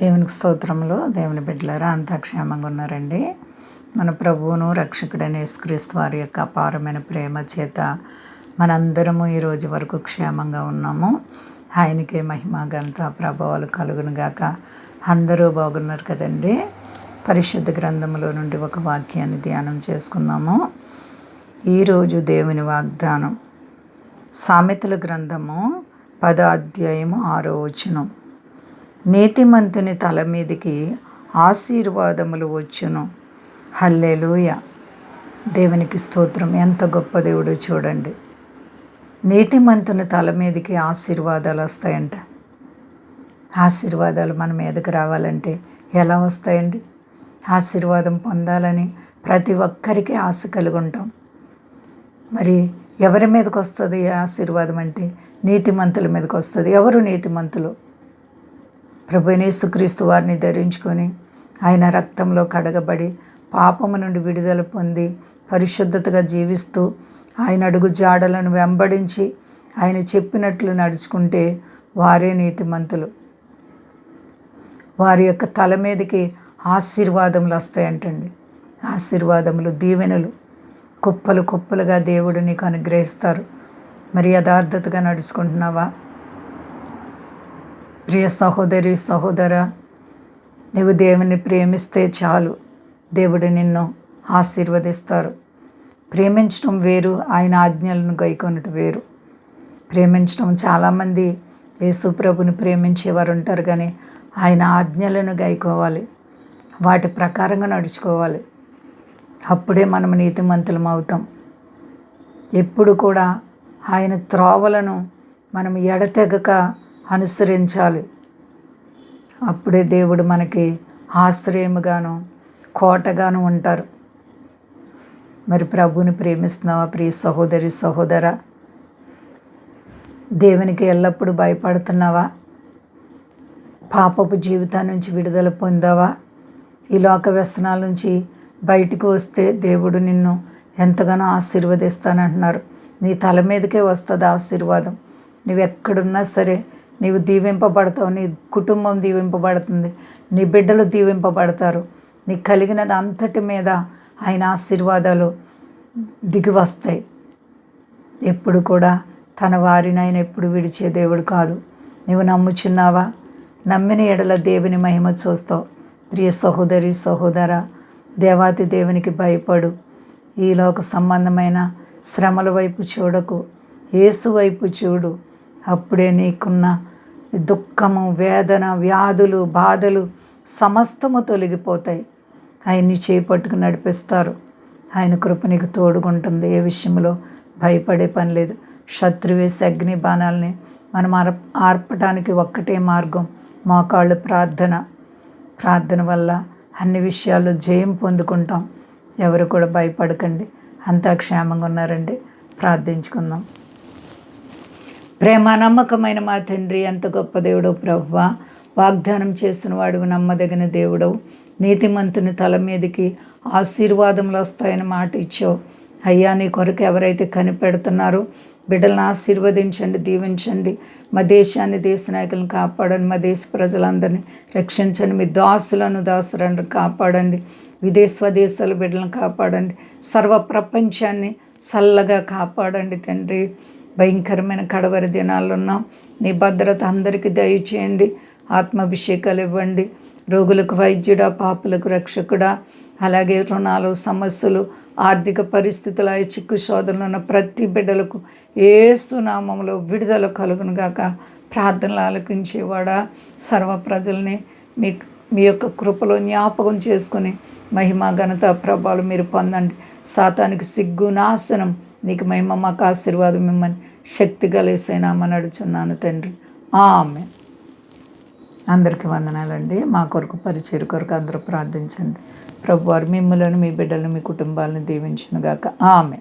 దేవునికి స్తోత్రంలో దేవుని బిడ్డలారా అంతా క్షేమంగా ఉన్నారండి. మన ప్రభువును రక్షకుడైన యేసుక్రీస్తు వారి యొక్క అపారమైన ప్రేమ చేత మనందరము ఈ రోజు వరకు క్షేమంగా ఉన్నాము. ఆయనకే మహిమాగంత ప్రభావాలు కలుగును గాక. అందరూ బాగున్నారు కదండి. పరిశుద్ధ గ్రంథంలో నుండి ఒక వాక్యాన్ని ధ్యానం చేసుకుందాము. ఈరోజు దేవుని వాగ్దానం. సామెతల గ్రంథము పద అధ్యాయము ఆరో వచనం. నీతిమంతుని తల మీదికి ఆశీర్వాదములు వచ్చును. హల్లెలూయ. దేవునికి స్తోత్రం. ఎంత గొప్ప దేవుడు చూడండి. నీతిమంతుని తల మీదకి ఆశీర్వాదాలు వస్తాయంట. ఆశీర్వాదాలు మన మీదకి రావాలంటే ఎలా వస్తాయండి? ఆశీర్వాదం పొందాలని ప్రతి ఒక్కరికి ఆశ కలిగి ఉంటాం మరి ఎవరి మీదకి వస్తుంది ఆశీర్వాదం అంటే? నీతిమంతుల మీదకి వస్తుంది. ఎవరు నీతిమంతులు? ప్రభు యేసుక్రీస్తు వారిని ధరించుకొని ఆయన రక్తంలో కడగబడి పాపము నుండి విడుదల పొంది పరిశుద్ధతగా జీవిస్తూ ఆయన అడుగు జాడలను వెంబడించి ఆయన చెప్పినట్లు నడుచుకుంటే వారే నీతిమంతులు. వారి యొక్క తల మీదకి ఆశీర్వాదములు వస్తాయంటండి. ఆశీర్వాదములు దీవెనలు. కుప్పలు కుప్పలుగా దేవుడు నీకు అనుగ్రహిస్తారు. మరి యథార్థతగా నడుచుకుంటున్నావా? ప్రియ సహోదరి సహోదర నువ్వు దేవుని ప్రేమిస్తే చాలు. దేవుడు నిన్ను ఆశీర్వదిస్తారు. ప్రేమించడం వేరు ఆయన ఆజ్ఞలను గైకొనటం వేరు. ప్రేమించడం చాలామంది యేసుప్రభుని ప్రేమించేవారు ఉంటారు కానీ ఆయన ఆజ్ఞలను గైకోవాలి. వాటి ప్రకారంగా నడుచుకోవాలి. అప్పుడే మనం నీతిమంతులం అవుతాం. ఎప్పుడు కూడా ఆయన త్రోవలను మనం ఎడతెగక అనుసరించాలి. అప్పుడే దేవుడు మనకి ఆశ్రయముగాను కోటగాను ఉంటారు. మరి ప్రభుని ప్రేమిస్తున్నావా ప్రియ సహోదరి సహోదర? దేవునికి ఎల్లప్పుడూ భయపడుతున్నావా? పాపపు జీవితం నుంచి విడుదల పొందావా? ఈ లోక వ్యసనాల నుంచి బయటికి వస్తే దేవుడు నిన్ను ఎంతగానో ఆశీర్వదిస్తానంటున్నారు. నీ తల మీదకే వస్తుంది ఆశీర్వాదం. నువ్వు ఎక్కడున్నా సరే నీవు దీవింపబడతావు నీ కుటుంబం దీవింపబడుతుంది నీ బిడ్డలు దీవింపబడతారు. నీకు కలిగినది అంతటి మీద ఆయన ఆశీర్వాదాలు దిగి వస్తాయి. ఎప్పుడు కూడా తన వారిని ఆయన ఎప్పుడు విడిచే దేవుడు కాదు. నువ్వు నమ్ముచున్నావా? నమ్మిన ఎడల దేవుని మహిమ చూస్తావు. ప్రియ సహోదరి సహోదర దేవాతి దేవునికి భయపడు. ఈలోక సంబంధమైన శ్రమల వైపు చూడకు. యేసు వైపు చూడు. అప్పుడే నీకున్న దుఃఖము వేదన వ్యాధులు బాధలు సమస్తము తొలగిపోతాయి. ఆయన్ని చేపట్టుకు నడిపిస్తారు. ఆయన కృప నీకు తోడుగుంటుంది. ఏ విషయంలో భయపడే పని లేదు. శత్రువేసి అగ్ని బాణాలని మనం ఆర్ ఆర్పటానికి ఒక్కటే మార్గం మోకాళ్ళు ప్రార్థన. ప్రార్థన వల్ల అన్ని విషయాల్లో జయం పొందుకుంటాం. ఎవరు కూడా భయపడకండి. అంతా క్షేమంగా ఉన్నారండి. ప్రార్థించుకుందాం. ప్రేమ నమ్మకమైన మా తండ్రి ఎంత గొప్ప దేవుడో ప్రవ్వ. వాగ్దానం చేసిన వాడు నమ్మదగిన దేవుడవు. నీతిమంతుని తల మీదకి ఆశీర్వాదములు వస్తాయని మాట ఇచ్చావు. అయ్యా నీ కొరకు ఎవరైతే కనిపెడుతున్నారో బిడ్డలను ఆశీర్వదించండి దీవించండి. మా దేశాన్ని దేశ నాయకులను కాపాడండి. మా దేశ ప్రజలందరినీ రక్షించండి. మీ దాసులను దాసులను కాపాడండి. విదేశ స్వదేశాల బిడ్డలను కాపాడండి. సర్వ ప్రపంచాన్ని చల్లగా కాపాడండి తండ్రి. భయంకరమైన కడవరి దినాలు ఉన్నాం నీ భద్రత అందరికీ దయచేయండి. ఆత్మాభిషేకాలు ఇవ్వండి. రోగులకు వైద్యుడా పాపులకు రక్షకుడా అలాగే రుణాలు సమస్యలు ఆర్థిక పరిస్థితుల చిక్కు శోధనలు ఉన్న ప్రతి బిడ్డలకు ఏసునామంలో విడుదల కలుగునుగాక ప్రార్థనలు ఆలకించేవాడా? సర్వ ప్రజల్ని మీ మీ యొక్క కృపలో జ్ఞాపకం చేసుకుని మహిమా ఘనత ప్రభావాలు మీరు పొందండి. సాతానికి సిగ్గు నాశనం నీకు మేము మాకు ఆశీర్వాదం మిమ్మల్ని శక్తి కలిసేనామని నడుచున్నాను తండ్రి. ఆమె అందరికీ వందనాలండి. మా కొరకు పరిచయం కొరకు అందరూ ప్రార్థించండి. ప్రభువారు మిమ్మల్ని మీ బిడ్డలను మీ కుటుంబాలను దీవించునుగాక. ఆమె